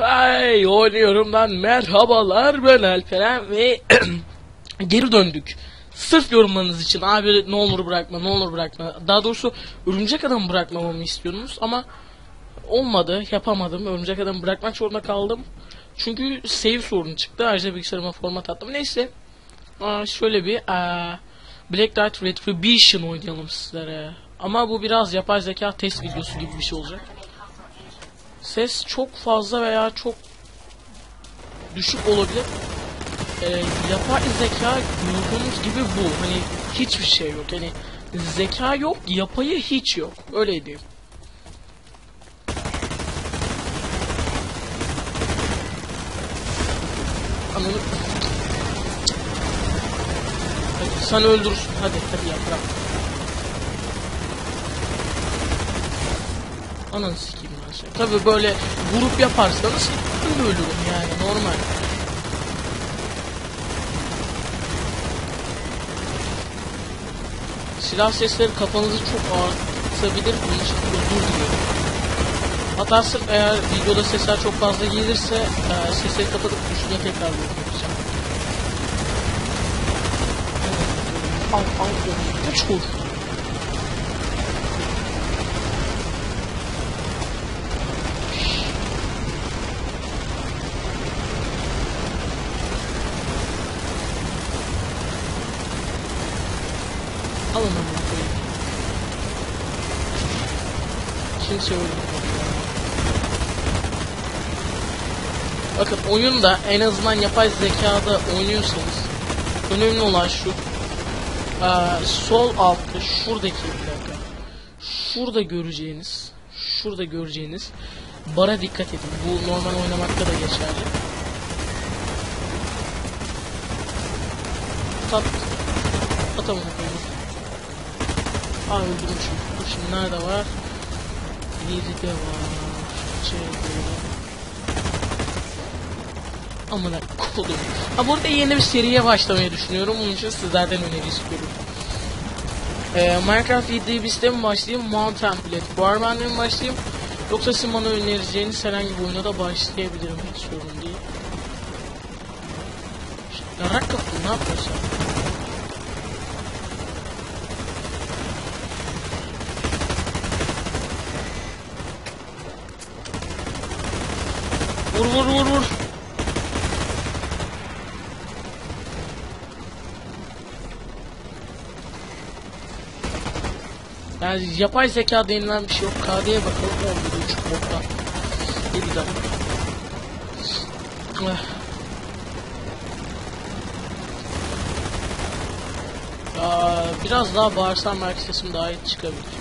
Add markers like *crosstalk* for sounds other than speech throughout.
Hey oynuyorumdan merhabalar ben Alperen ve *clears throat* geri döndük. Sırf yorumlarınız için abi ne olur bırakma ne olur bırakma. Daha doğrusu örümcek adam bırakmamamı istiyordunuz ama olmadı yapamadım. Örümcek adam bırakmak zorunda kaldım. Çünkü save sorunu çıktı. Ayrıca bilgisayarıma format attım. Neyse. Aa, şöyle bir aa, Black Knight Retribution oynayalım sizlere. Ama bu biraz yapay zeka test videosu gibi bir şey olacak. Ses çok fazla veya çok düşük olabilir. Ee, yapay zeka gördüğünüz gibi bu. Hani hiçbir şey yok. Yani zeka yok, yapayı hiç yok. Öyle diyeyim. Ananı... Hadi sen öldürürsün. Hadi hadi yap bırak. Ananı sikeyim Tabi böyle grup yaparsanız ben de ölürüm yani normal. Silah sesleri kafanızı çok ağrıtabilir. Bunun için özür diliyorum. Hatta sırf eğer videoda sesler çok fazla gelirse e, sesleri kapatıp üstüne tekrar yorum. Al al al. Üç vur. Alın onu koyayım. Kimse öldürmedi. Bakın oyunda en azından yapay zekada oynuyorsanız önemli olan şu Aa, sol altta şuradaki bir dakika şurada göreceğiniz şurada göreceğiniz bara dikkat edin. Bu normal oynamakta da geçerli. Tat atamam koyayım Aa öldürmüşüm. Şimdi nerede var biri de var şeyde Amına kodum. Ha burada yeni bir seriye başlamayı düşünüyorum. Bunun için sizlerden öneri istiyorum. Ee, Minecraft VDB'ste mi başlayayım? Mount Template Barman'da mı başlayayım? Yoksa sizin bana önereceğiniz herhangi bir oyuna da başlayabilirim. Hiç sorun değil. Yarak kapı ne yapıyorsun? Vur vur vur. Yani yapay zeka denilen bir şey yok. KD'ye bakalım 11.5 bokta. Bir dakika. Eh. Aa, biraz daha bağırsam belki sesim daha iyi çıkabilir.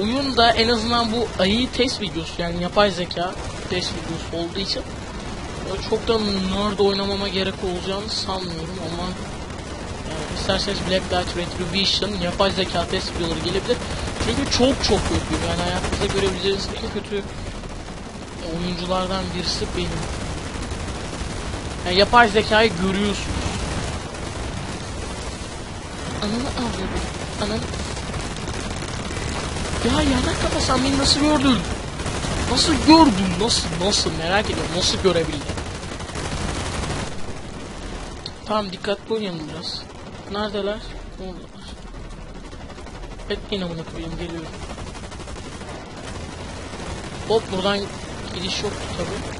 Oyun da en azından bu AI test videosu yani yapay zeka test videosu olduğu için çok da nerd oynamama gerek olacağını sanmıyorum ama yani isterseniz Black Knight Retribution yapay zeka test videoları gelebilir. Çünkü çok çok kötü yani hayatınızda görebileceğiniz en kötü oyunculardan birisi benim. Yani yapay zekayı görüyorsunuz. Ananı avladım. Ananı ya yanak kafa sen beni nasıl gördün? Nasıl gördün? Nasıl? Nasıl? Merak ediyorum. Nasıl görebildin? Tamam dikkatli oynayalım biraz. Neredeler? Oradalar. Bekleyin amına koyayım geliyorum. Hop buradan gidiş yoktu tabi.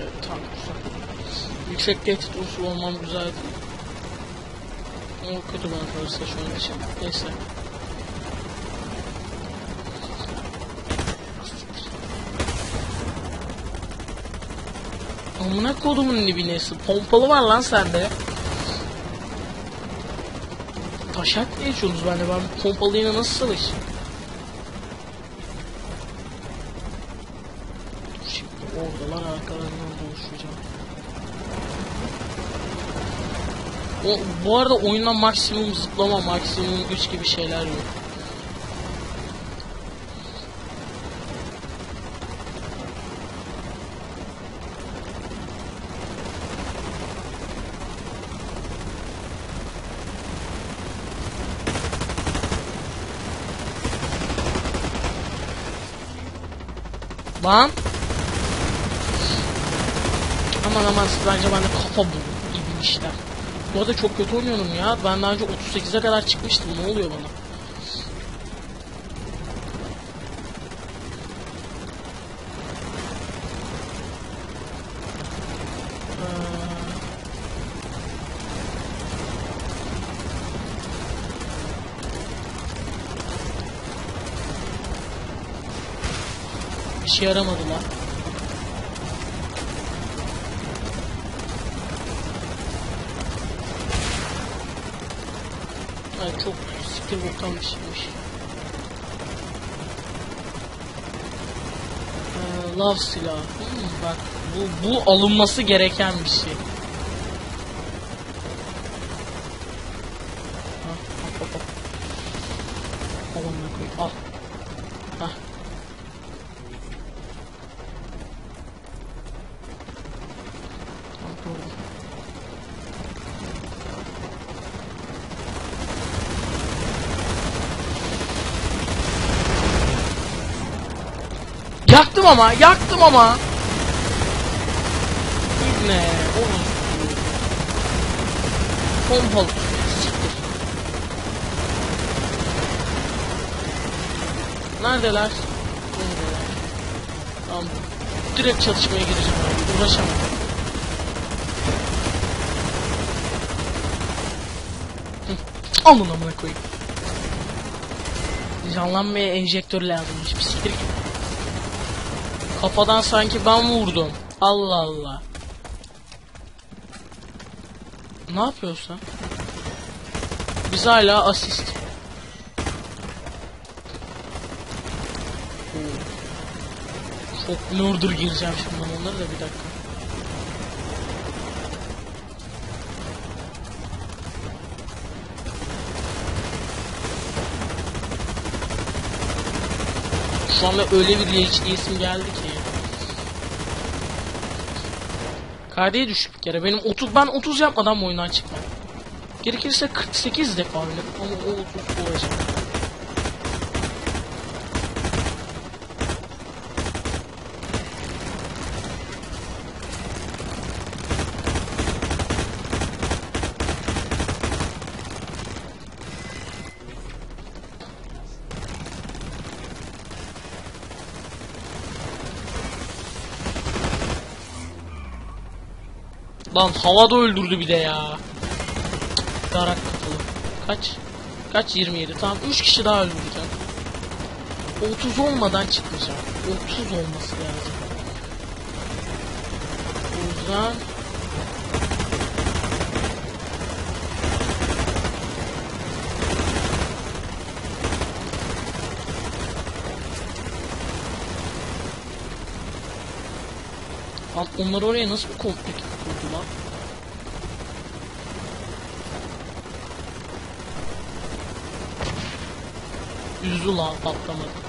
Evet, tamam güzel. Yüksek tehdit unsuru olmam güzel değil. O kötü bana kalırsa şu an için. Neyse. Amına kodumun dibinesi. Pompalı var lan sende. Taşak ne yaşıyorsunuz bende? Ben pompalıyla nasıl savaşayım? Oradalar arkalarından buluşacağım. O, bu arada oyunda maksimum zıplama, maksimum güç gibi şeyler yok. Lan. Siz bence bende kafa bulun. İyi işler. Bu arada çok kötü oynuyorum ya. Ben daha önce 38'e kadar çıkmıştım. Ne oluyor bana? Ee, Bir şey yaramadı lan. Ay çok siktir boktan bir şeymiş. Ee, love silahı. Hmm, bak bu, bu alınması gereken bir şey. Al amına koyayım, al. Hah. Tamam, doğru. Yaktım ama, yaktım ama. Ne? Oğlum. Pompalı. Siktir. Neredeler? Neredeler? Tamam. Direkt çatışmaya gireceğim. Uğraşamam. Alın amına koyayım. Canlanmaya enjektör lazımmış. Bir siktir git. Kafadan sanki ben vurdum. Allah Allah. Ne yapıyorsun? Biz hala asist. Çok murder gireceğim şimdi onları da bir dakika. Şu anda öyle bir HD isim geldi ki. KD'ye düştük bir kere. Benim 30 ben 30 yapmadan bu oyundan çıkmam. Gerekirse 48 defa oynarım ama o 30 olacak. Lan havada öldürdü bir de ya. Darak kapalı. Kaç? Kaç 27. Tamam 3 kişi daha öldüreceğim. 30 olmadan çıkmayacağım. 30 olması lazım. O yüzden Alt onlar oraya nasıl bir komplik kurdular? Üzdü lan patlamadı.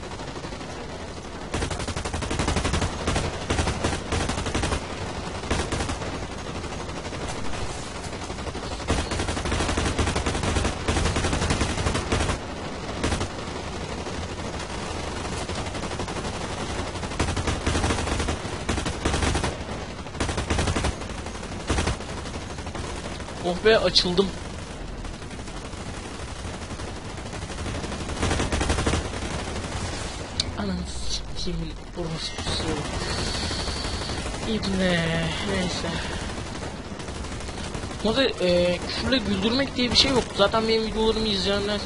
Oh be açıldım. Ananı s**eyim orospusu. İbne neyse. Burada e, küfürle güldürmek diye bir şey yok. Zaten benim videolarımı izleyenler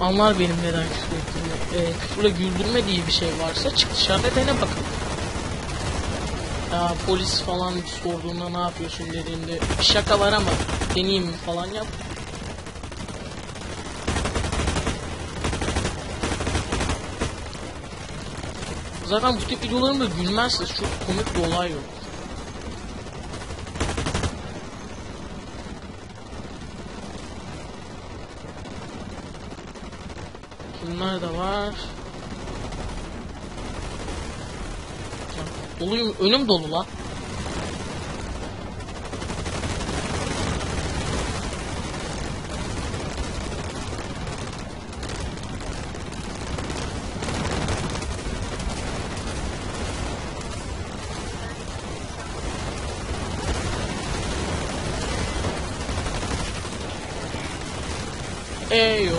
anlar benim neden küfür ettiğimi. E, küfürle güldürme diye bir şey varsa çık dışarıda dene bakalım. Ya polis falan sorduğunda ne yapıyorsun dediğinde bir şaka var ama deneyeyim falan yap. Zaten bu tip videolarımda gülmezsiniz. Çok komik bir olay yok. Bunlar da var. Doluyum, önüm dolu lan. Eyo.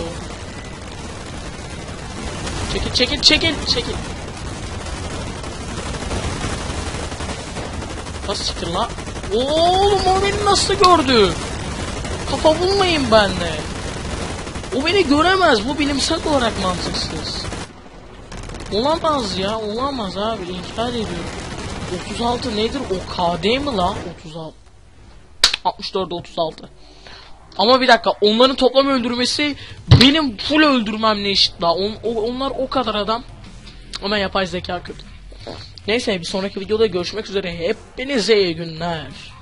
Çekil çekil çekil çekil. Nasıl siktir lan? Oğlum o beni nasıl gördü? Kafa bulmayın benle. O beni göremez. Bu bilimsel olarak mantıksız. Olamaz ya. Olamaz abi. İnkar ediyorum. 36 nedir? O KD mi la? 36. 64 36. Ama bir dakika onların toplam öldürmesi benim full öldürmemle eşit la. On, o- onlar o kadar adam. Ama yapay zeka kötü. Neyse bir sonraki videoda görüşmek üzere. Hepinize iyi günler.